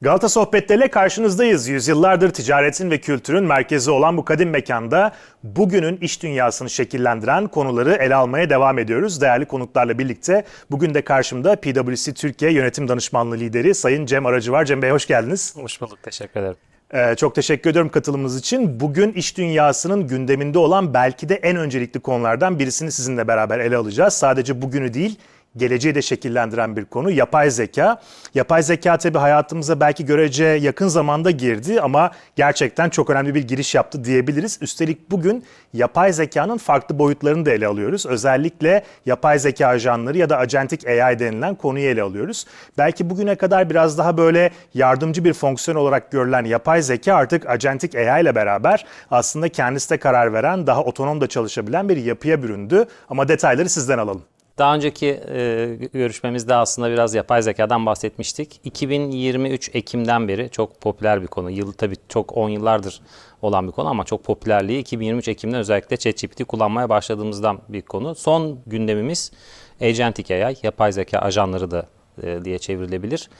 Galata Sohbetleri'yle karşınızdayız. Yüzyıllardır ticaretin ve kültürün merkezi olan bu kadim mekanda bugünün iş dünyasını şekillendiren konuları ele almaya devam ediyoruz. Değerli konuklarla birlikte bugün de karşımda PwC Türkiye Yönetim Danışmanlığı lideri Sayın Cem Aracı var. Cem Bey hoş geldiniz. Hoş bulduk, teşekkür ederim. Ee, çok teşekkür ediyorum katılımınız için. Bugün iş dünyasının gündeminde olan belki de en öncelikli konulardan birisini sizinle beraber ele alacağız. Sadece bugünü değil, geleceği de şekillendiren bir konu yapay zeka. Yapay zeka tabii hayatımıza belki görece yakın zamanda girdi ama gerçekten çok önemli bir giriş yaptı diyebiliriz. Üstelik bugün yapay zekanın farklı boyutlarını da ele alıyoruz. Özellikle yapay zeka ajanları ya da agentic AI denilen konuyu ele alıyoruz. Belki bugüne kadar biraz daha böyle yardımcı bir fonksiyon olarak görülen yapay zeka artık agentic AI ile beraber aslında kendisi de karar veren, daha otonom da çalışabilen bir yapıya büründü. Ama detayları sizden alalım. Daha önceki e, görüşmemizde aslında biraz yapay zekadan bahsetmiştik. 2023 Ekim'den beri çok popüler bir konu. Yıl tabii çok 10 yıllardır olan bir konu ama çok popülerliği 2023 Ekim'de özellikle ChatGPT kullanmaya başladığımızdan bir konu. Son gündemimiz Agentic AI, yapay zeka ajanları da e, diye çevrilebilir.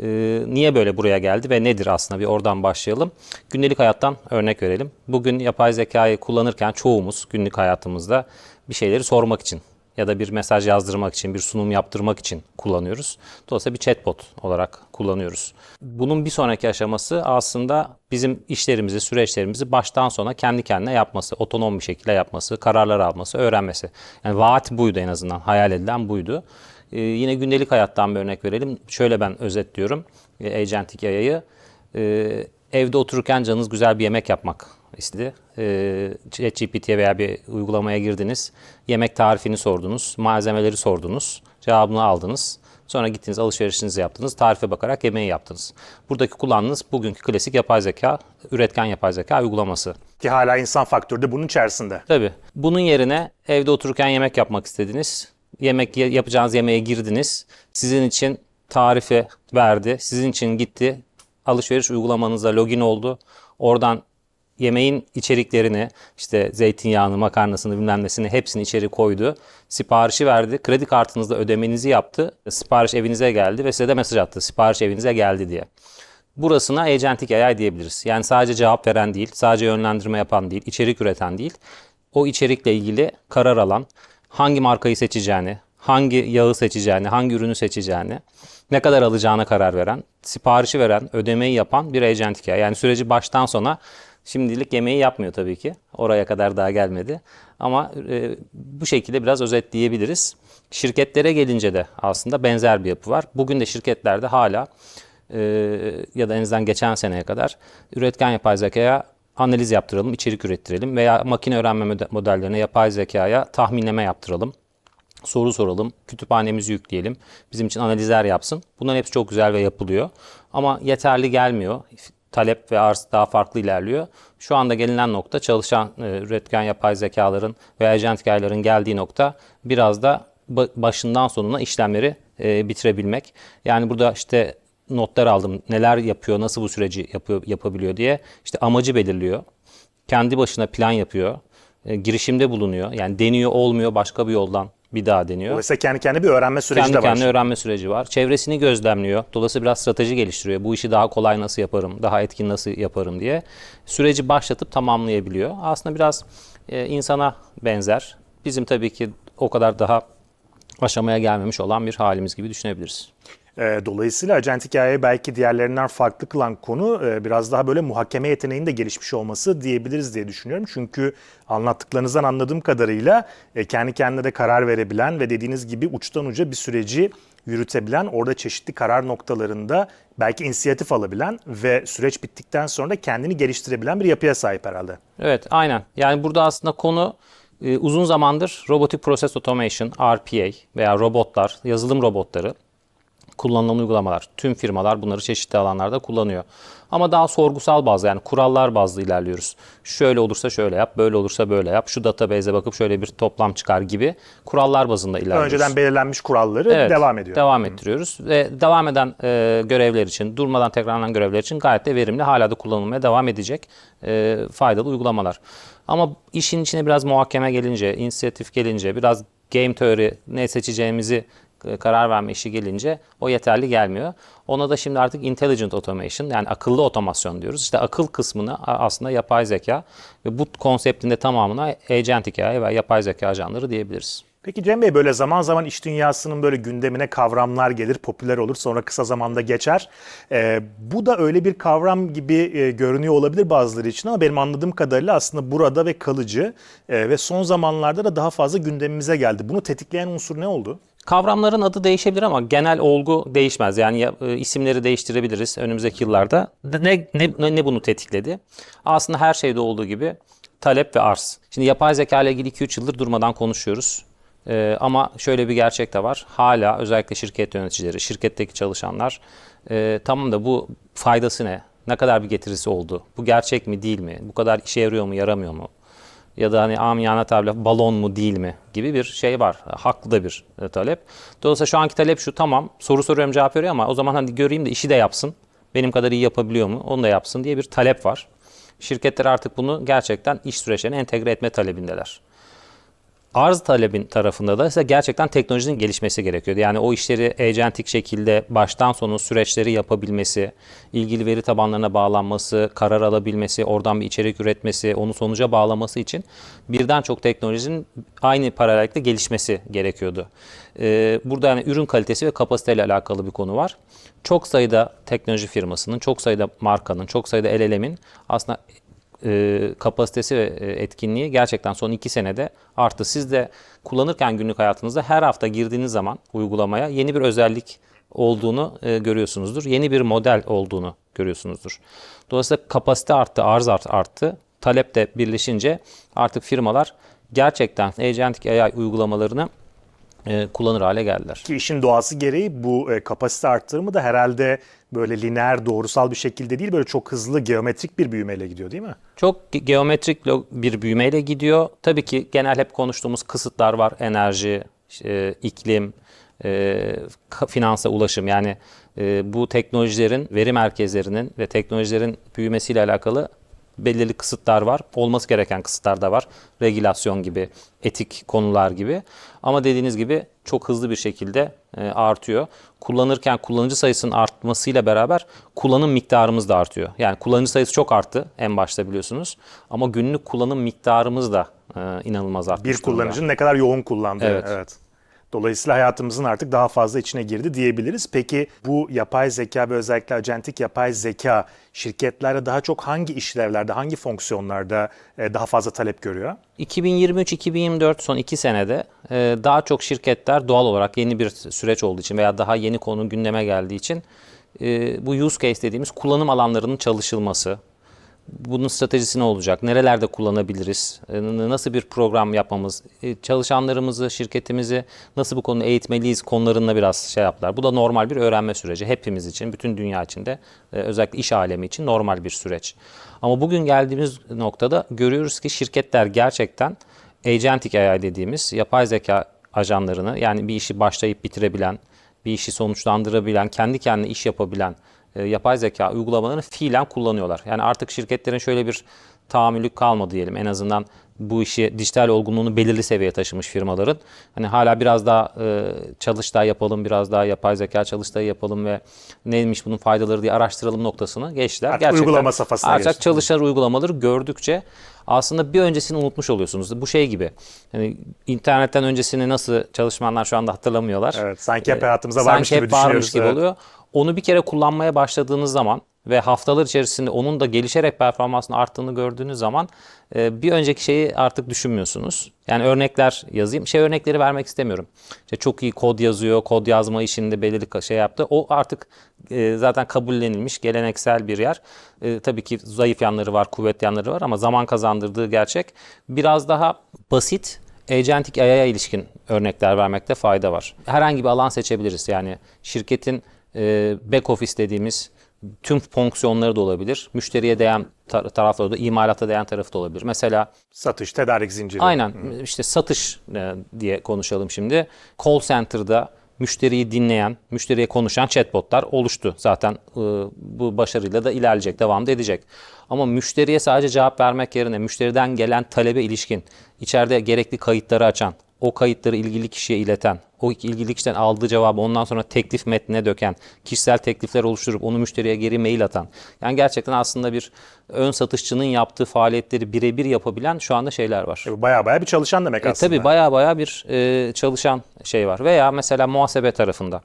E, niye böyle buraya geldi ve nedir aslında bir oradan başlayalım. Gündelik hayattan örnek verelim. Bugün yapay zekayı kullanırken çoğumuz günlük hayatımızda bir şeyleri sormak için ya da bir mesaj yazdırmak için, bir sunum yaptırmak için kullanıyoruz. Dolayısıyla bir chatbot olarak kullanıyoruz. Bunun bir sonraki aşaması aslında bizim işlerimizi, süreçlerimizi baştan sona kendi kendine yapması, otonom bir şekilde yapması, kararlar alması, öğrenmesi. Yani vaat buydu en azından, hayal edilen buydu. Ee, yine gündelik hayattan bir örnek verelim. Şöyle ben özetliyorum e, Agentic AI'yı. Ee, evde otururken canınız güzel bir yemek yapmak istedi. Ee, ChatGPT'ye veya bir uygulamaya girdiniz. Yemek tarifini sordunuz, malzemeleri sordunuz, cevabını aldınız. Sonra gittiniz alışverişinizi yaptınız, tarife bakarak yemeği yaptınız. Buradaki kullandığınız bugünkü klasik yapay zeka, üretken yapay zeka uygulaması. Ki hala insan faktörü de bunun içerisinde. Tabii. Bunun yerine evde otururken yemek yapmak istediniz. Yemek yapacağınız yemeğe girdiniz. Sizin için tarifi verdi. Sizin için gitti. Alışveriş uygulamanıza login oldu. Oradan yemeğin içeriklerini işte zeytinyağını, makarnasını bilmem nesini hepsini içeri koydu. Siparişi verdi. Kredi kartınızda ödemenizi yaptı. Sipariş evinize geldi ve size de mesaj attı. Sipariş evinize geldi diye. Burasına agentic AI diyebiliriz. Yani sadece cevap veren değil, sadece yönlendirme yapan değil, içerik üreten değil. O içerikle ilgili karar alan, hangi markayı seçeceğini, hangi yağı seçeceğini, hangi ürünü seçeceğini, ne kadar alacağına karar veren, siparişi veren, ödemeyi yapan bir agentic AI. Yani süreci baştan sona Şimdilik yemeği yapmıyor tabii ki. Oraya kadar daha gelmedi. Ama e, bu şekilde biraz özetleyebiliriz. Şirketlere gelince de aslında benzer bir yapı var. Bugün de şirketlerde hala e, ya da en azından geçen seneye kadar üretken yapay zekaya analiz yaptıralım, içerik ürettirelim veya makine öğrenme modellerine yapay zekaya tahminleme yaptıralım soru soralım, kütüphanemizi yükleyelim, bizim için analizler yapsın. Bunların hepsi çok güzel ve yapılıyor. Ama yeterli gelmiyor talep ve arz daha farklı ilerliyor. Şu anda gelinen nokta çalışan e, üretken yapay zekaların ve agent hikayelerin geldiği nokta biraz da başından sonuna işlemleri e, bitirebilmek. Yani burada işte notlar aldım. Neler yapıyor, nasıl bu süreci yapıyor, yapabiliyor diye. İşte amacı belirliyor. Kendi başına plan yapıyor. E, girişimde bulunuyor. Yani deniyor, olmuyor, başka bir yoldan bir daha deniyor. Dolayısıyla kendi kendine bir öğrenme süreci kendi de var. Kendi kendine öğrenme süreci var. Çevresini gözlemliyor. Dolayısıyla biraz strateji geliştiriyor. Bu işi daha kolay nasıl yaparım, daha etkin nasıl yaparım diye. Süreci başlatıp tamamlayabiliyor. Aslında biraz e, insana benzer. Bizim tabii ki o kadar daha aşamaya gelmemiş olan bir halimiz gibi düşünebiliriz. E, dolayısıyla acentik AI belki diğerlerinden farklı kılan konu e, biraz daha böyle muhakeme yeteneğinin de gelişmiş olması diyebiliriz diye düşünüyorum. Çünkü anlattıklarınızdan anladığım kadarıyla e, kendi kendine de karar verebilen ve dediğiniz gibi uçtan uca bir süreci yürütebilen, orada çeşitli karar noktalarında belki inisiyatif alabilen ve süreç bittikten sonra da kendini geliştirebilen bir yapıya sahip herhalde. Evet, aynen. Yani burada aslında konu uzun zamandır Robotic Process Automation, RPA veya robotlar, yazılım robotları kullanılan uygulamalar. Tüm firmalar bunları çeşitli alanlarda kullanıyor. Ama daha sorgusal bazı yani kurallar bazlı ilerliyoruz. Şöyle olursa şöyle yap, böyle olursa böyle yap. Şu database'e bakıp şöyle bir toplam çıkar gibi kurallar bazında ilerliyoruz. Önceden belirlenmiş kuralları evet, devam ediyor. Devam ettiriyoruz. Ve devam eden e, görevler için, durmadan tekrarlanan görevler için gayet de verimli, hala da kullanılmaya devam edecek e, faydalı uygulamalar. Ama işin içine biraz muhakeme gelince, inisiyatif gelince, biraz game teori ne seçeceğimizi karar verme işi gelince o yeterli gelmiyor. Ona da şimdi artık intelligent automation yani akıllı otomasyon diyoruz. İşte akıl kısmını aslında yapay zeka ve bu konseptin de tamamına agentic AI ve yapay zeka ajanları diyebiliriz. Peki Cem Bey böyle zaman zaman iş dünyasının böyle gündemine kavramlar gelir, popüler olur sonra kısa zamanda geçer. Ee, bu da öyle bir kavram gibi e, görünüyor olabilir bazıları için ama benim anladığım kadarıyla aslında burada ve kalıcı e, ve son zamanlarda da daha fazla gündemimize geldi. Bunu tetikleyen unsur ne oldu? Kavramların adı değişebilir ama genel olgu değişmez. Yani ya- e, isimleri değiştirebiliriz önümüzdeki yıllarda. Ne, ne, ne bunu tetikledi? Aslında her şeyde olduğu gibi talep ve arz. Şimdi yapay zeka ile ilgili 2-3 yıldır durmadan konuşuyoruz. Ee, ama şöyle bir gerçek de var. Hala özellikle şirket yöneticileri, şirketteki çalışanlar e, tamam da bu faydası ne? Ne kadar bir getirisi oldu? Bu gerçek mi değil mi? Bu kadar işe yarıyor mu yaramıyor mu? Ya da hani amiyane tabirle balon mu değil mi gibi bir şey var. Haklı da bir e, talep. Dolayısıyla şu anki talep şu tamam soru soruyorum cevap veriyor ama o zaman hani göreyim de işi de yapsın. Benim kadar iyi yapabiliyor mu? Onu da yapsın diye bir talep var. Şirketler artık bunu gerçekten iş süreçlerine entegre etme talebindeler. Arz talebin tarafında da ise gerçekten teknolojinin gelişmesi gerekiyordu. Yani o işleri agentik şekilde baştan sona süreçleri yapabilmesi, ilgili veri tabanlarına bağlanması, karar alabilmesi, oradan bir içerik üretmesi, onu sonuca bağlaması için birden çok teknolojinin aynı paralellikte gelişmesi gerekiyordu. Ee, burada yani ürün kalitesi ve kapasiteyle alakalı bir konu var. Çok sayıda teknoloji firmasının, çok sayıda markanın, çok sayıda LLM'in aslında e, kapasitesi ve e, etkinliği gerçekten son iki senede arttı. Siz de kullanırken günlük hayatınızda her hafta girdiğiniz zaman uygulamaya yeni bir özellik olduğunu e, görüyorsunuzdur. Yeni bir model olduğunu görüyorsunuzdur. Dolayısıyla kapasite arttı, arz art- arttı. Talep de birleşince artık firmalar gerçekten agentic AI uygulamalarını e, kullanır hale geldiler. Ki işin doğası gereği bu e, kapasite arttırımı da herhalde böyle lineer, doğrusal bir şekilde değil böyle çok hızlı geometrik bir büyümeyle gidiyor değil mi? Çok ge- geometrik bir büyümeyle gidiyor. Tabii ki genel hep konuştuğumuz kısıtlar var. Enerji, e, iklim, e, finansa ulaşım. Yani e, bu teknolojilerin, veri merkezlerinin ve teknolojilerin büyümesiyle alakalı belirli kısıtlar var. Olması gereken kısıtlar da var. Regülasyon gibi, etik konular gibi. Ama dediğiniz gibi çok hızlı bir şekilde e, artıyor. Kullanırken kullanıcı sayısının artmasıyla beraber kullanım miktarımız da artıyor. Yani kullanıcı sayısı çok arttı en başta biliyorsunuz. Ama günlük kullanım miktarımız da e, inanılmaz artmış Bir kullanıcının ne kadar yoğun kullandığı. Evet. evet. Dolayısıyla hayatımızın artık daha fazla içine girdi diyebiliriz. Peki bu yapay zeka ve özellikle agentik yapay zeka şirketlerde daha çok hangi işlevlerde, hangi fonksiyonlarda e, daha fazla talep görüyor? 2023-2024 son iki senede e, daha çok şirketler doğal olarak yeni bir süreç olduğu için veya daha yeni konu gündeme geldiği için e, bu use case dediğimiz kullanım alanlarının çalışılması, bunun stratejisi ne olacak, nerelerde kullanabiliriz, e, n- nasıl bir program yapmamız, e, çalışanlarımızı, şirketimizi nasıl bu konuda eğitmeliyiz konularında biraz şey yaptılar. Bu da normal bir öğrenme süreci. Hepimiz için, bütün dünya için de e, özellikle iş alemi için normal bir süreç. Ama bugün geldiğimiz noktada görüyoruz ki şirketler gerçekten agentic AI dediğimiz yapay zeka ajanlarını yani bir işi başlayıp bitirebilen, bir işi sonuçlandırabilen, kendi kendine iş yapabilen e, yapay zeka uygulamalarını fiilen kullanıyorlar. Yani artık şirketlerin şöyle bir tahammülü kalmadı diyelim. En azından bu işi dijital olgunluğunu belirli seviyeye taşımış firmaların. Hani hala biraz daha e, çalıştay yapalım, biraz daha yapay zeka çalıştayı yapalım ve neymiş bunun faydaları diye araştıralım noktasını geçtiler. Artık uygulama safhasına Artık çalışan uygulamaları gördükçe aslında bir öncesini unutmuş oluyorsunuz. Bu şey gibi. Yani internetten öncesini nasıl çalışmanlar şu anda hatırlamıyorlar. Evet, sanki hep hayatımıza Sanki varmış gibi hep varmış düşünüyoruz. gibi Evet. oluyor. Onu bir kere kullanmaya başladığınız zaman ve haftalar içerisinde onun da gelişerek performansının arttığını gördüğünüz zaman e, bir önceki şeyi artık düşünmüyorsunuz. Yani örnekler yazayım. Şey örnekleri vermek istemiyorum. İşte çok iyi kod yazıyor, kod yazma işinde belirli şey yaptı. O artık e, zaten kabullenilmiş, geleneksel bir yer. E, tabii ki zayıf yanları var, kuvvetli yanları var ama zaman kazandırdığı gerçek. Biraz daha basit agentic AI'ya ilişkin örnekler vermekte fayda var. Herhangi bir alan seçebiliriz. Yani şirketin back office dediğimiz tüm fonksiyonları da olabilir. Müşteriye değen tar- tarafları da, imalata değen tarafı da olabilir. Mesela Satış, tedarik zinciri. aynen işte satış e, diye konuşalım şimdi. Call center'da müşteriyi dinleyen, müşteriye konuşan chatbotlar oluştu. Zaten e, bu başarıyla da ilerleyecek, devam da edecek. Ama müşteriye sadece cevap vermek yerine müşteriden gelen talebe ilişkin, içeride gerekli kayıtları açan, o kayıtları ilgili kişiye ileten, o ilgili kişiden aldığı cevabı ondan sonra teklif metnine döken, kişisel teklifler oluşturup onu müşteriye geri mail atan. Yani gerçekten aslında bir ön satışçının yaptığı faaliyetleri birebir yapabilen şu anda şeyler var. E, bu Baya baya bir çalışan demek E, aslında. tabii baya baya bir e, çalışan şey var. Veya mesela muhasebe tarafında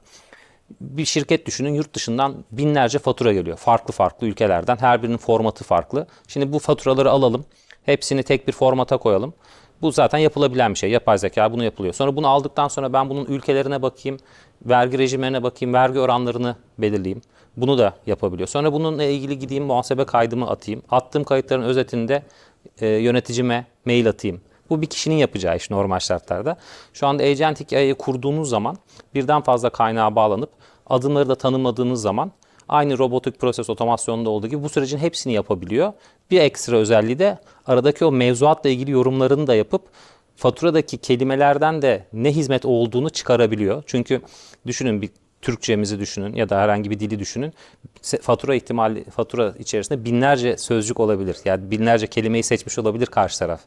bir şirket düşünün yurt dışından binlerce fatura geliyor. Farklı farklı ülkelerden. Her birinin formatı farklı. Şimdi bu faturaları alalım. Hepsini tek bir formata koyalım. Bu zaten yapılabilen bir şey. Yapay zeka bunu yapılıyor. Sonra bunu aldıktan sonra ben bunun ülkelerine bakayım, vergi rejimlerine bakayım, vergi oranlarını belirleyeyim. Bunu da yapabiliyor. Sonra bununla ilgili gideyim muhasebe kaydımı atayım. Attığım kayıtların özetinde e, yöneticime mail atayım. Bu bir kişinin yapacağı iş normal şartlarda. Şu anda Agentic AI'yı kurduğunuz zaman birden fazla kaynağa bağlanıp adımları da tanımladığınız zaman aynı robotik proses otomasyonunda olduğu gibi bu sürecin hepsini yapabiliyor. Bir ekstra özelliği de aradaki o mevzuatla ilgili yorumlarını da yapıp faturadaki kelimelerden de ne hizmet olduğunu çıkarabiliyor. Çünkü düşünün bir Türkçemizi düşünün ya da herhangi bir dili düşünün. Fatura ihtimali fatura içerisinde binlerce sözcük olabilir. Yani binlerce kelimeyi seçmiş olabilir karşı taraf.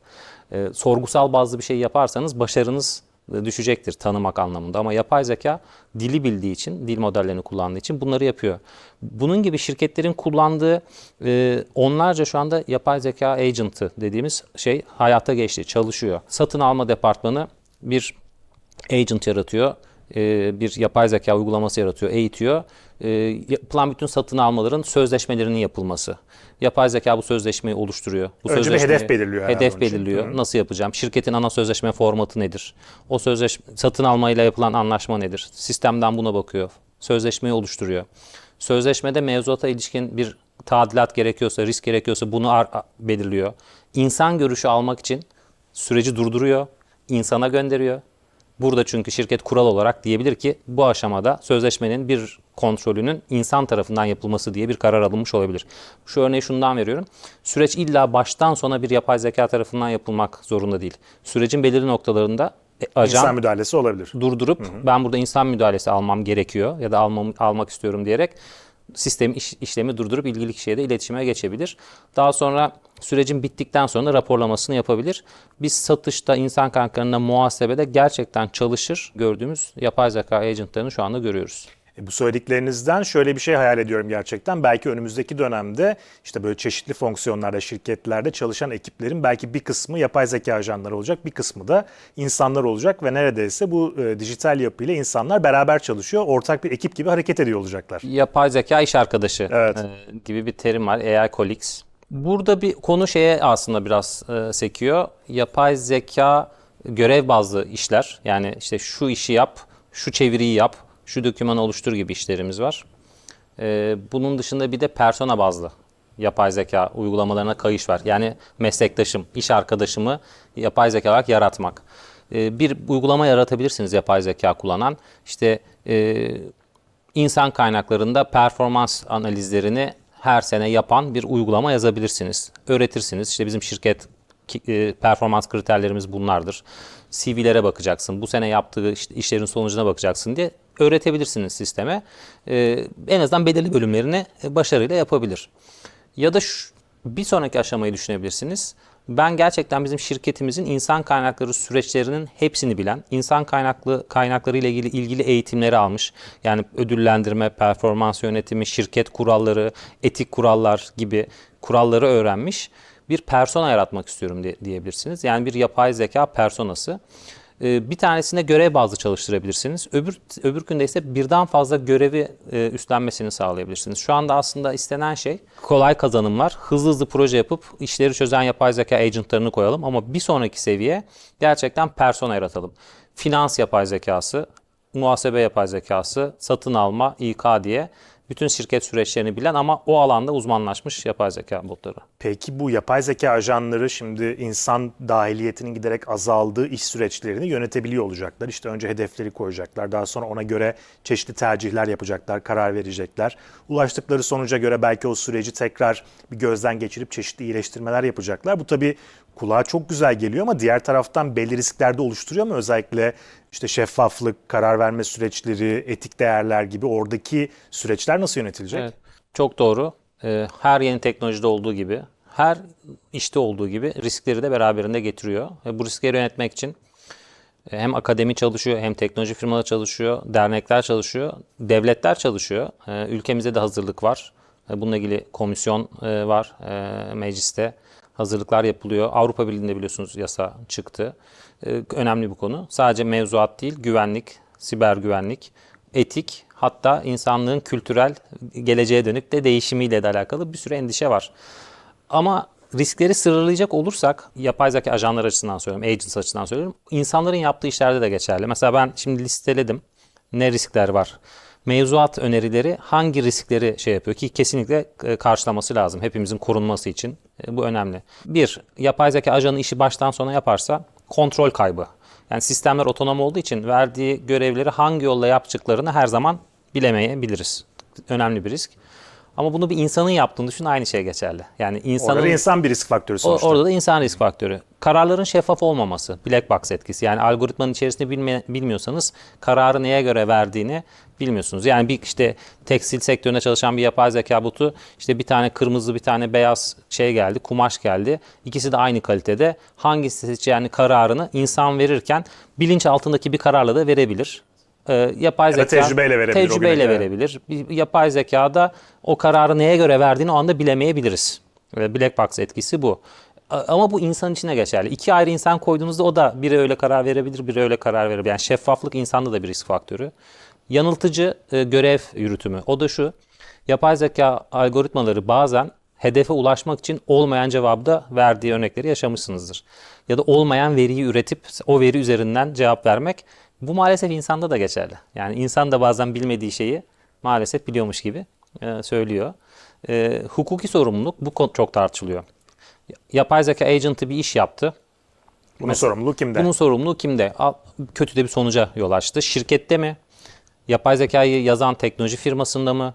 Ee, sorgusal bazlı bir şey yaparsanız başarınız e, düşecektir tanımak anlamında. Ama yapay zeka dili bildiği için, dil modellerini kullandığı için bunları yapıyor. Bunun gibi şirketlerin kullandığı e, onlarca şu anda yapay zeka agent'ı dediğimiz şey hayata geçti, çalışıyor. Satın alma departmanı bir agent yaratıyor. e, Bir yapay zeka uygulaması yaratıyor, eğitiyor. E, Yapılan bütün satın almaların sözleşmelerinin yapılması. Yapay zeka bu sözleşmeyi oluşturuyor. Bu Önce bir hedef belirliyor Hedef onun için. belirliyor. Nasıl yapacağım? Şirketin ana sözleşme formatı nedir? O sözleşme satın almayla yapılan anlaşma nedir? Sistemden buna bakıyor. Sözleşmeyi oluşturuyor. Sözleşmede mevzuata ilişkin bir tadilat gerekiyorsa, risk gerekiyorsa bunu belirliyor. İnsan görüşü almak için süreci durduruyor, insana gönderiyor. Burada çünkü şirket kural olarak diyebilir ki bu aşamada sözleşmenin bir kontrolünün insan tarafından yapılması diye bir karar alınmış olabilir. Şu örneği şundan veriyorum. Süreç illa baştan sona bir yapay zeka tarafından yapılmak zorunda değil. Sürecin belirli noktalarında e, ajan İnsan müdahalesi olabilir. durdurup ben burada insan müdahalesi almam gerekiyor ya da almam, almak istiyorum diyerek sistemi iş- işlemi durdurup ilgili kişiye de iletişime geçebilir. Daha sonra sürecin bittikten sonra raporlamasını yapabilir. Biz satışta, insan kaynaklarında, muhasebede gerçekten çalışır gördüğümüz yapay zeka agentlarını şu anda görüyoruz. E, bu söylediklerinizden şöyle bir şey hayal ediyorum gerçekten. Belki önümüzdeki dönemde işte böyle çeşitli fonksiyonlarda, şirketlerde çalışan ekiplerin belki bir kısmı yapay zeka ajanları olacak, bir kısmı da insanlar olacak ve neredeyse bu e, dijital yapıyla insanlar beraber çalışıyor, ortak bir ekip gibi hareket ediyor olacaklar. Yapay zeka iş arkadaşı Evet. e, gibi bir terim var. AI colleagues. Burada bir konu şeye aslında biraz e, sekiyor. Yapay zeka görev bazlı işler. Yani işte şu işi yap, şu çeviriyi yap, şu dokümanı oluştur gibi işlerimiz var. E, bunun dışında bir de persona bazlı yapay zeka uygulamalarına kayış var. Yani meslektaşım, iş arkadaşımı yapay zeka olarak yaratmak. E, bir uygulama yaratabilirsiniz yapay zeka kullanan. İşte e, insan kaynaklarında performans analizlerini her sene yapan bir uygulama yazabilirsiniz. Öğretirsiniz. İşte bizim şirket e, performans kriterlerimiz bunlardır. CV'lere bakacaksın. Bu sene yaptığı işlerin sonucuna bakacaksın diye öğretebilirsiniz sisteme. E, en azından belirli bölümlerini başarıyla yapabilir. Ya da şu, bir sonraki aşamayı düşünebilirsiniz. Ben gerçekten bizim şirketimizin insan kaynakları süreçlerinin hepsini bilen, insan kaynaklı kaynakları ile ilgili ilgili eğitimleri almış. Yani ödüllendirme, performans yönetimi, şirket kuralları, etik kurallar gibi kuralları öğrenmiş bir persona yaratmak istiyorum diye, diyebilirsiniz. Yani bir yapay zeka personası. Ee, Bir tanesine görev bazlı çalıştırabilirsiniz. Öbür öbür günde ise birden fazla görevi e, üstlenmesini sağlayabilirsiniz. Şu anda aslında istenen şey kolay kazanımlar, hızlı hızlı proje yapıp işleri çözen yapay zeka agentlarını koyalım ama bir sonraki seviye gerçekten persona yaratalım. Finans yapay zekası, muhasebe yapay zekası, satın alma, İK diye bütün şirket süreçlerini bilen ama o alanda uzmanlaşmış yapay zeka botları. Peki bu yapay zeka ajanları şimdi insan dahiliyetinin giderek azaldığı iş süreçlerini yönetebiliyor olacaklar. İşte önce hedefleri koyacaklar. Daha sonra ona göre çeşitli tercihler yapacaklar, karar verecekler. Ulaştıkları sonuca göre belki o süreci tekrar bir gözden geçirip çeşitli iyileştirmeler yapacaklar. Bu tabii kulağa çok güzel geliyor ama diğer taraftan belli riskler de oluşturuyor mu? Özellikle işte şeffaflık, karar verme süreçleri, etik değerler gibi oradaki süreçler nasıl yönetilecek? Evet, çok doğru. Ee, Her yeni teknolojide olduğu gibi, her işte olduğu gibi riskleri de beraberinde getiriyor. Bu riskleri yönetmek için E, Hem akademi çalışıyor, hem teknoloji firmaları çalışıyor, dernekler çalışıyor, devletler çalışıyor. E, Ülkemizde de hazırlık var. E, Bununla ilgili komisyon e, var e, mecliste. Hazırlıklar yapılıyor. Avrupa Birliği'nde biliyorsunuz yasa çıktı. E, Önemli bir konu. Sadece mevzuat değil, güvenlik, siber güvenlik, etik, hatta insanlığın kültürel geleceğe dönük de değişimiyle de alakalı bir sürü endişe var. Ama riskleri sınırlayacak olursak, yapay zeka ajanlar açısından söylüyorum, agents açısından söylüyorum, insanların yaptığı işlerde de geçerli. Mesela ben şimdi listeledim ne riskler var. Mevzuat önerileri hangi riskleri şey yapıyor ki kesinlikle e, karşılaması lazım hepimizin korunması için. E, Bu önemli. Bir, yapay zeka ajanı işi baştan sona yaparsa kontrol kaybı. Yani sistemler otonom olduğu için verdiği görevleri hangi yolla yapacaklarını her zaman bilemeyebiliriz. Önemli bir risk. Ama bunu bir insanın yaptığını düşün aynı şey geçerli. Yani insanın Orada insan bir risk faktörü sonuçta. orada da insan risk faktörü. Kararların şeffaf olmaması, black box etkisi. Yani algoritmanın içerisinde bilme- bilmiyorsanız kararı neye göre verdiğini bilmiyorsunuz. Yani bir işte tekstil sektöründe çalışan bir yapay zeka botu işte bir tane kırmızı bir tane beyaz şey geldi, kumaş geldi. İkisi de aynı kalitede. Hangisi seçeceğini kararını insan verirken bilinç altındaki bir kararla da verebilir. Ee, yapay Ya zeka tecrübeyle verebilir Tecrübeyle verebilir. Bir yapay zekada o kararı neye göre verdiğini o anda bilemeyebiliriz. Black box etkisi bu. Ama bu insan içine geçerli. İki ayrı insan koyduğunuzda o da biri öyle karar verebilir, biri öyle karar verebilir. Yani şeffaflık insanda da bir risk faktörü. Yanıltıcı e, görev yürütümü. O da şu. Yapay zeka algoritmaları bazen hedefe ulaşmak için olmayan cevabı da verdiği örnekleri yaşamışsınızdır. Ya da olmayan veriyi üretip o veri üzerinden cevap vermek. Bu maalesef insanda da geçerli. Yani insan da bazen bilmediği şeyi maalesef biliyormuş gibi e, söylüyor. E, hukuki sorumluluk bu çok tartışılıyor. Yapay zeka agent'ı bir iş yaptı. Bunun sorumluluğu kimde? Bunun sorumluluğu kimde? Kötü de bir sonuca yol açtı. Şirkette mi? Yapay zekayı yazan teknoloji firmasında mı?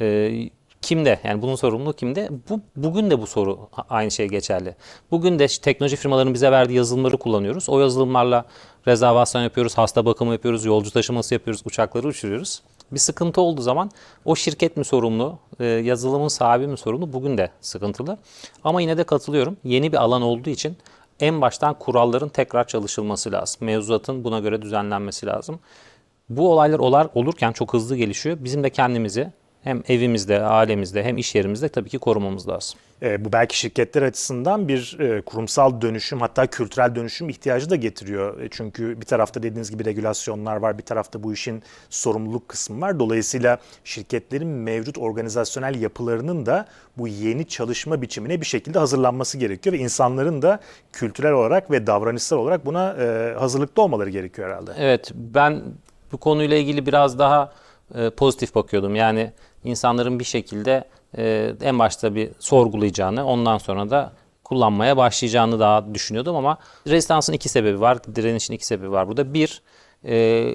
Ee, kimde? Yani bunun sorumluluğu kimde? Bu, bugün de bu soru aynı şey geçerli. Bugün de teknoloji firmalarının bize verdiği yazılımları kullanıyoruz. O yazılımlarla rezervasyon yapıyoruz, hasta bakımı yapıyoruz, yolcu taşıması yapıyoruz, uçakları uçuruyoruz. Bir sıkıntı olduğu zaman o şirket mi sorumlu, e, yazılımın sahibi mi sorumlu? Bugün de sıkıntılı. Ama yine de katılıyorum. Yeni bir alan olduğu için en baştan kuralların tekrar çalışılması lazım. Mevzuatın buna göre düzenlenmesi lazım. Bu olaylar olar olurken çok hızlı gelişiyor. Bizim de kendimizi hem evimizde, ailemizde hem iş yerimizde tabii ki korumamız lazım. E, bu belki şirketler açısından bir e, kurumsal dönüşüm hatta kültürel dönüşüm ihtiyacı da getiriyor. E, çünkü bir tarafta dediğiniz gibi regülasyonlar var, bir tarafta bu işin sorumluluk kısmı var. Dolayısıyla şirketlerin mevcut organizasyonel yapılarının da bu yeni çalışma biçimine bir şekilde hazırlanması gerekiyor ve insanların da kültürel olarak ve davranışsal olarak buna e, hazırlıklı olmaları gerekiyor herhalde. Evet, ben bu konuyla ilgili biraz daha e, pozitif bakıyordum. Yani insanların bir şekilde e, en başta bir sorgulayacağını, ondan sonra da kullanmaya başlayacağını daha düşünüyordum ama rezistansın iki sebebi var, direnişin iki sebebi var burada. Bir, e,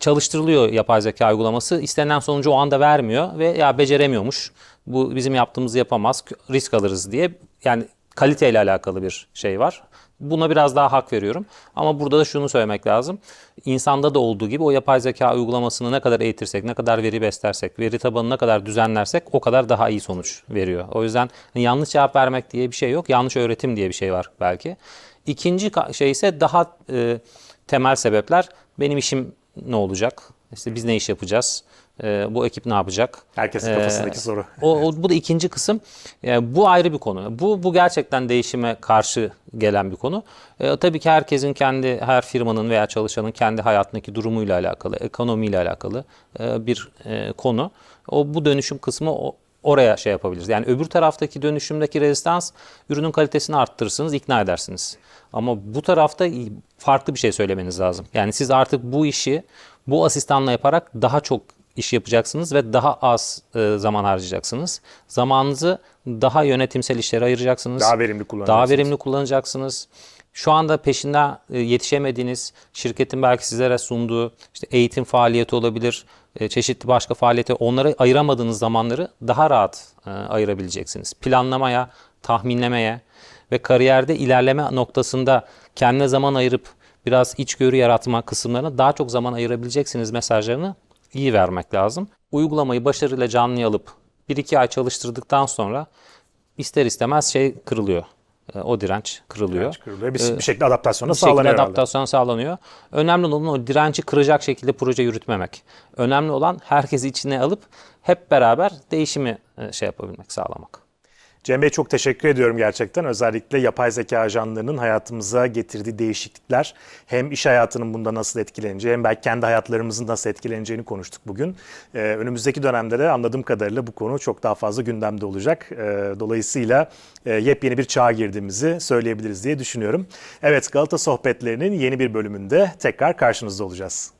çalıştırılıyor yapay zeka uygulaması. istenilen sonucu o anda vermiyor ve ya beceremiyormuş. Bu bizim yaptığımızı yapamaz. Risk alırız diye. Yani kaliteyle alakalı bir şey var. Buna biraz daha hak veriyorum. Ama burada da şunu söylemek lazım. İnsanda da olduğu gibi o yapay zeka uygulamasını ne kadar eğitirsek, ne kadar veri beslersek, veri tabanını ne kadar düzenlersek o kadar daha iyi sonuç veriyor. O yüzden hani yanlış cevap vermek diye bir şey yok. Yanlış öğretim diye bir şey var belki. İkinci şey ise daha e, temel sebepler. Benim işim ne olacak? İşte biz ne iş yapacağız? E, bu ekip ne yapacak? Herkesin Ee, kafasındaki soru. O, o- bu da ikinci kısım. Yani bu ayrı bir konu. Bu bu gerçekten değişime karşı gelen bir konu. Ee, tabii ki herkesin kendi her firmanın veya çalışanın kendi hayatındaki durumuyla alakalı, ekonomiyle alakalı e, bir e, konu. O bu dönüşüm kısmı o, oraya şey yapabiliriz. Yani öbür taraftaki dönüşümdeki rezistans ürünün kalitesini arttırırsınız, ikna edersiniz. Ama bu tarafta farklı bir şey söylemeniz lazım. Yani siz artık bu işi bu asistanla yaparak daha çok iş yapacaksınız ve daha az e, zaman harcayacaksınız. Zamanınızı daha yönetimsel işlere ayıracaksınız. Daha verimli Daha kullanacaksınız. verimli kullanacaksınız. Şu anda peşinde e, yetişemediğiniz şirketin belki sizlere sunduğu işte eğitim faaliyeti olabilir, e, çeşitli başka faaliyeti onlara ayıramadığınız zamanları daha rahat e, ayırabileceksiniz. Planlamaya, tahminlemeye ve kariyerde ilerleme noktasında kendine zaman ayırıp biraz içgörü yaratma kısımlarına daha çok zaman ayırabileceksiniz mesajlarını iyi vermek lazım. Uygulamayı başarıyla canlıya alıp 1-2 ay çalıştırdıktan sonra ister istemez şey kırılıyor. e, o direnç kırılıyor. Kırılıyor. Bir, bir şekilde adaptasyona Bir şekilde herhalde. adaptasyon sağlanıyor. Önemli olan o direnci kıracak şekilde proje yürütmemek. Önemli olan herkesi içine alıp hep beraber değişimi e, şey yapabilmek, sağlamak. Cem Bey çok teşekkür ediyorum gerçekten. Özellikle yapay zeka ajanlarının hayatımıza getirdiği değişiklikler hem iş hayatının bunda nasıl etkileneceği hem belki kendi hayatlarımızın nasıl etkileneceğini konuştuk bugün. Ee, önümüzdeki dönemde de anladığım kadarıyla bu konu çok daha fazla gündemde olacak. Ee, dolayısıyla e, yepyeni bir çağa girdiğimizi söyleyebiliriz diye düşünüyorum. Evet Galata Sohbetlerinin yeni bir bölümünde tekrar karşınızda olacağız.